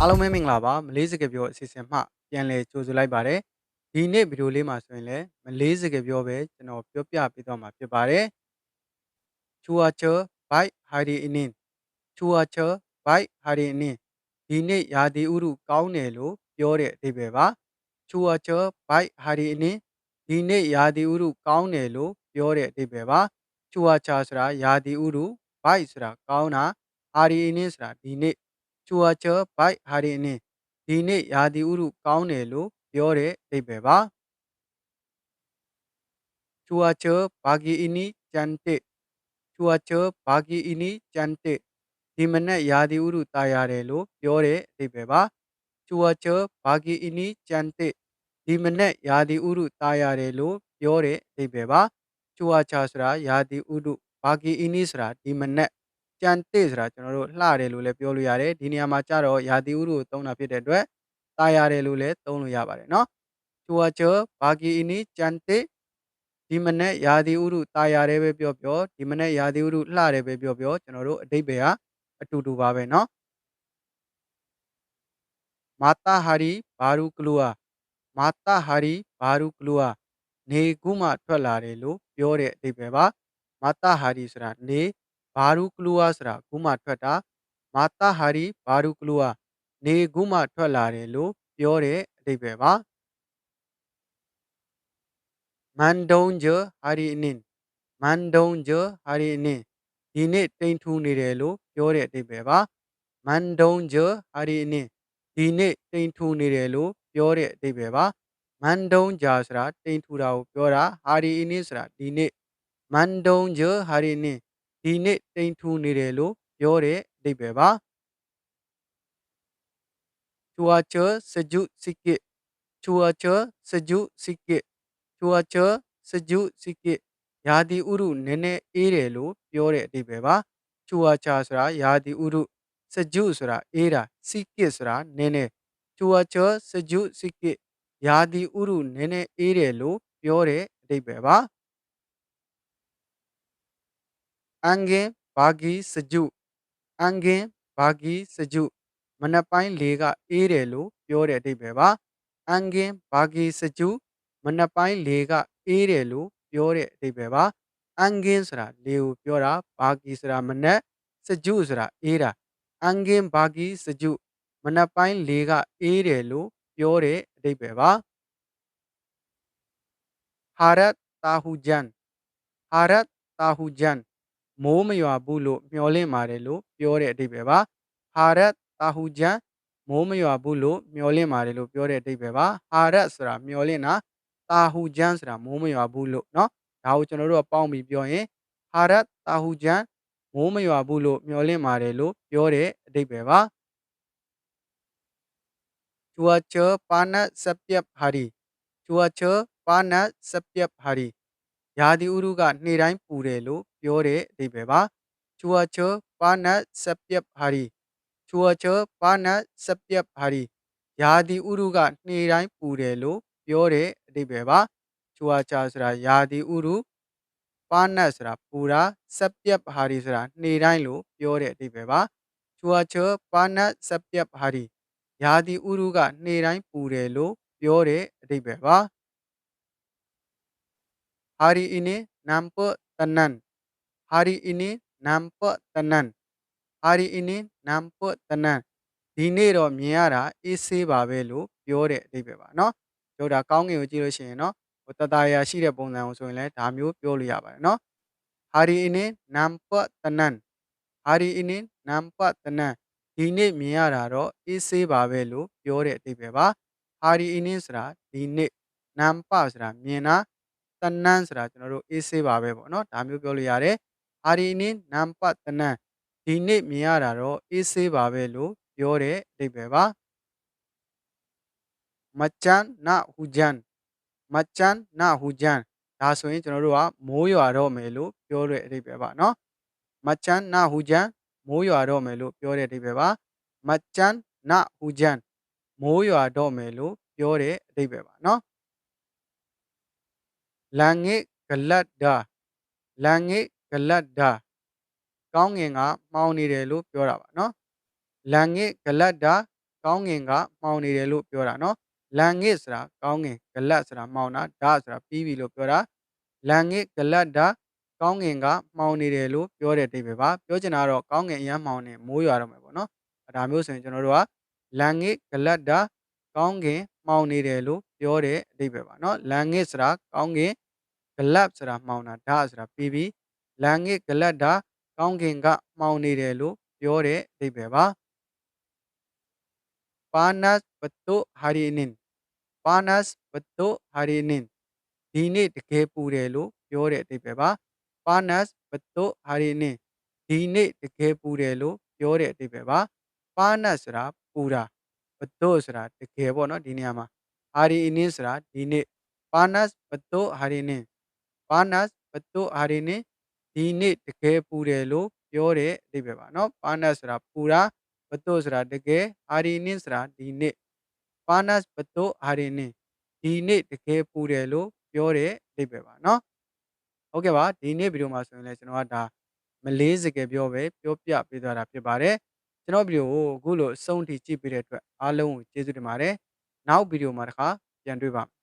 အားလုံးပဲမင်္ဂလာပါမလေးစကားပြောအစီအစဉ်မှပြန်လည်ကြိုဆိုလိုက်ပါတယ်ဒီနေ့ဗီဒီယိုလေးမှာဆိုရင်လည်းမလေးစကားပြောပဲကျွန်တော်ပြောပြပေးသွားမှာဖြစ်ပါတယ်ချူအာချာဘိုက်ဟာဒီအင်းင်ချူအာချာဘိုက်ဟာဒီအင်းင်ဒီနေ့ရာသီဥတုကောင်းတယ်လို့ပြောတဲ့အဓိပ္ပာယ်ပါချူအာချာဘိုက်ဟာဒီအင်းင်ဒီနေ့ရာသီဥတုကောင်းတယ်လို့ပြောတဲ့အဓိပ္ပာယ်ပါချူအာချာဆိုတာရာသီဥတုဘိုက်ဆိုတာကောင်းတာဟာဒီအင်းင်ဆိုတာဒီနေ့ ချူအာချာဘိုက်ဟာဒီအင်းင်ဒီနေ့ရာသီဥတုကောင်းတယ်လို့ပြောတဲ့အဓိပ္ပာယ်ပါချူအာချာဘာဂီအီနီကျန်တေချူအာချာဘာဂီအီနီကျန်တေဒီမနက်ရာသီဥတုတာယာတယ်လို့ပြောတဲ့အဓိပ္ပာယ်ပါချူအာချာဘာဂီအီနီကျန်တေဒီမနက်ရာသီဥတုတာယာတယ်လို့ပြောတဲ့အဓိပ္ပာယ်ပါချူအာချာဆိုတာရာသီဥတုဘာဂီအီနီဆိုတာဒီမနက် ကြံတေ့ဆိုတာကျွန်တော်တို့လှတယ်လို့လည်းပြောလို့ရတယ်ဒီနေရာမှာကြတော့ရာသီဥတုကိုသုံးတာဖြစ်တဲ့အတွက်ตายရတယ်လို့လည်းသုံးလို့ရပါတယ်เนาะချူဝါချောဘာဂီအီနီကြံတေ့ဒီမနေ့ရာသီဥတုตายရတယ်ပဲပြောပြောဒီမနေ့ရာသီဥတုလှတယ်ပဲပြောပြောကျွန်တော်တို့အတိတ်ပဲဟာအတူတူပါပဲเนาะမာတာဟာရီဘာရူကလူအာမာတာဟာရီဘာရူကလူအာနေကူးမှထွက်လာတယ်လို့ပြောတဲ့အတိတ်ပဲပါမာတာဟာရီဆိုတာနေ ဘာရူကလူအာဆိုတာဂူးမှထွက်တာမာတာဟာရီဘာရူကလူအာနေဂူးမှထွက်လာတယ်လို့ပြောတဲ့အဓိပ္ပာယ်ပါမန်ဒုံဂျဟာရီအနင်မန်ဒုံဂျဟာရီအနင်ဒီနေ့တိမ်ထူနေတယ်လို့ပြောတဲ့အဓိပ္ပာယ်ပါမန်ဒုံဂျဟာရီအနင်ဒီနေ့တိမ်ထူနေတယ်လို့ပြောတဲ့အဓိပ္ပာယ်ပါမန်ဒုံဂျာဆိုတာတိမ်ထူတာကိုပြောတာဟာရီအနင်ဆိုတာဒီနေ့မန်ဒုံဂျဟာရီအနင် ဒီနေ့တိမ်ထူနေတယ်လို့ပြောတဲ့အဓိပ္ပာယ်ပါ cuaca sejuk sikit cuaca sejuk sikit cuaca sejuk sikit ရာသီဥတုနည်းနည်းအေးတယ်လို့ပြောတဲ့အဓိပ္ပာယ်ပါ cuaca ဆိုတာရာသီဥတု sejuk ဆိုတာအေးတာ sikit ဆိုတာနည်းနည်း cuaca sejuk sikit ရာသီဥတုနည်းနည်းအေးတယ်လို့ပြောတဲ့အဓိပ္ပာယ်ပါ angin bagi sejuk angin bagi sejuk မနက်ပိုင်းလေကအေးတယ်လို့ပြောတဲ့အဓိပ္ပာယ်ပါအန်ဂင်ဘာဂီစကျူမနက်ပိုင်းလေကအေးတယ်လို့ပြောတဲ့အဓိပ္ပာယ်ပါအန်ဂင်ဆိုတာလေကိုပြောတာဘာဂီဆိုတာမနက်စကျူဆိုတာအေးတာအန်ဂင်ဘာဂီစကျူမနက်ပိုင်းလေကအေးတယ်လို့ပြောတဲ့အဓိပ္ပာယ်ပါဟာရတ်တာ မိုးမရွာဘူးလို့မျှော်လင့်ပါတယ်လို့ပြောတဲ့အဓိပ္ပာယ်ပါဟာရတ်တာဟူဂျန်မိုးမရွာဘူးလို့မျှော်လင့်ပါတယ်လို့ပြောတဲ့အဓိပ္ပာယ်ပါဟာရတ်ဆိုတာမျှော်လင့်တာတာဟူဂျန်ဆိုတာမိုးမရွာဘူးလို့เนาะဒါကိုကျွန်တော်တို့ကပေါင်းပြီးပြောရင်ဟာရတ်တာဟူဂျန်မိုးမရွာဘူးလို့မျှော်လင့်ပါတယ်လို့ပြောတဲ့အဓိပ္ပာယ်ပါ cuaca panas setiap hari cuaca panas setiap hari ရာသီဥတုကနေ့တိုင်းပူတယ်လို့ပြောတဲ့အဓိပ္ပာယ်ပါ cuaca panas setiap hari ချူအချဘာနတ်စပြက်ဟာရီယာဒီဥရုကနေ့တိုင်းပူတယ်လို့ ပြောတဲ့အဓိပ္ပာယ်ပါချူအချဆိုတာယာဒီဥရုဘာနတ်ဆိုတာပူတာစပြက်ဟာရီဆိုတာနေ့တိုင်းလို့ပြောတဲ့အဓိပ္ပာယ်ပါချူအချဘာနတ်စပြက်ဟာရီယာဒီဥရုကနေ့တိုင်းပူတယ်လို့ပြောတဲ့အဓိပ္ပာယ်ပါဟာရီအင်းနမ်ပတနန်ဟာရီအင်းနမ်ပတနန် hari ini nampak tenang ဒီနေ့တော့မြင်ရတာအေးဆေးပါပဲလို့ပြောတဲ့အဓိပ္ပာယ်ပါเนาะပြောတာကောင်းငင်ကိုကြည့်လို့ရှိရင်เนาะဟိုတတရာရှိတဲ့ပုံစံကိုဆိုရင်လည်းဒါမျိုးပြောလို့ရပါတယ်เนาะ hari ini nampak tenang hari ini nampak tenang ဒီနေ့မြင်ရတာတော့အေးဆေးပါပဲလို့ပြောတဲ့အဓိပ္ပာယ်ပါ hari ini ဆိုတာဒီနေ့ nampak ဆိုတာမြင်တာ tenang ဆိုတာကျွန်တော်တို့အေးဆေးပါပဲပေါ့เนาะဒါမျိုးပြောလို့ရတယ် hari ini nampak tenang ဒီနေ့မြင်ရတာတော့အေးဆေးပါပဲလို့ပြောတဲ့အဓိပ္ပာယ်ပါမချန်နာဟူဂျန်မချန်နာဟူဂျန်ဒါဆိုရင်ကျွန်တော်တို့ကမိုးရွာတော့မယ်လို့ပြောတဲ့အဓိပ္ပာယ်ပါเนาะမချန်နာဟူဂျန်မိုးရွာတော့မယ်လို့ပြောတဲ့အဓိပ္ပာယ်ပါမချန်နာဟူဂျန်မိုးရွာတော့မယ်လို့ပြောတဲ့အဓိပ္ပာယ်ပါเนาะလန်ငိဂလတ်ဒါလန်ငိ ဂလတ်ဒါကောင်းငင်ကမှောင်နေတယ်လို့ပြောတာပါနော်လန်ငစ်ဂလတ်တာကောင်းကင်ကမှောင်နေတယ်လို့ပြောတာနော်လန်ငစ်ဆိုတာကောင်းကင်ဂလတ်ဆိုတာမှောင်တာဓာဆိုတာပြီးပြီလို့ပြောတာလန်ငစ်ဂလတ်ဓာကောင်းကင်ကမှောင်နေတယ်လို့ပြောတဲ့အဓိပ္ပာယ်ပါပြောချင်တာကတော့ကောင်းကင်အရမ်းမှောင်နေမိုးရွာတော့မယ်ပေါ့နော်ဒါမျိုးဆိုရင်ကျွန်တော်တို့ကလန်ငစ်ဂလတ်ဓာကောင်းကင်မှောင်နေတယ်လို့ပြောတဲ့အဓိပ္ပာယ်ပါနော်လန်ငစ်ဆိုတာကောင်းကင်ဂလတ်ဆိုတာမှောင်တာဓာဆိုတာပြီးပြီ လန်ငစ်ဂလတ်ဓာကောင်းကင်ကမှောင်နေတယ်လို့ပြောတဲ့အဓိပ္ပာယ်ပါပါနတ်ဘတုဟာရီနင်ပါနတ်ဘတုဟာရီနင်ဒီနေ့တကယ်ပူတယ်လို့ပြောတဲ့အဓိပ္ပာယ်ပါပါနတ်ဘတုဟာရီနင်ဒီနေ့တကယ်ပူတယ်လို့ပြောတဲ့အဓိပ္ပာယ်ပါပါနတ်ဆိုတာပူတာဘတုဆိုတာတကယ်ပေါ့နော်ဒီနေရာမှာဟာရီနင်ဆိုတာဒီနေ့ပါနတ်ဘတုဟာရီနင်ပါနတ်ဘတုဟာရီနင် ဒီနေ့တကယ်ပူတယ်လို့ပြောတဲ့အဓိပ္ပာယ်ပါနော်ပါနတ်ဆိုတာပူတာဘတုဆိုတာတကယ်ဟာရီနင်ဆိုတာဒီနေ့ပါနတ်ဘတုဟာရီနင်ဒီနေ့တကယ်ပူတယ်လို့ပြောတဲ့အဓိပ္ပာယ်ပါနော်ဟုတ်ကဲ့ပါဒီနေ့ဗီဒီယိုမှာဆိုရင်လည်းကျွန်တော်ကဒါမလေးစကားပြောပဲပြောပြပေးသွားတာဖြစ်ပါတယ်ကျွန်တော်ဗီဒီယိုကိုအခုလိုအဆုံးထိကြည့်ပေးတဲ့အတွက်အားလုံးကိုကျေးဇူးတင်ပါတယ်နောက်ဗီဒီယိုမှာတစ်ခါပြန်တွေ့ပါမယ်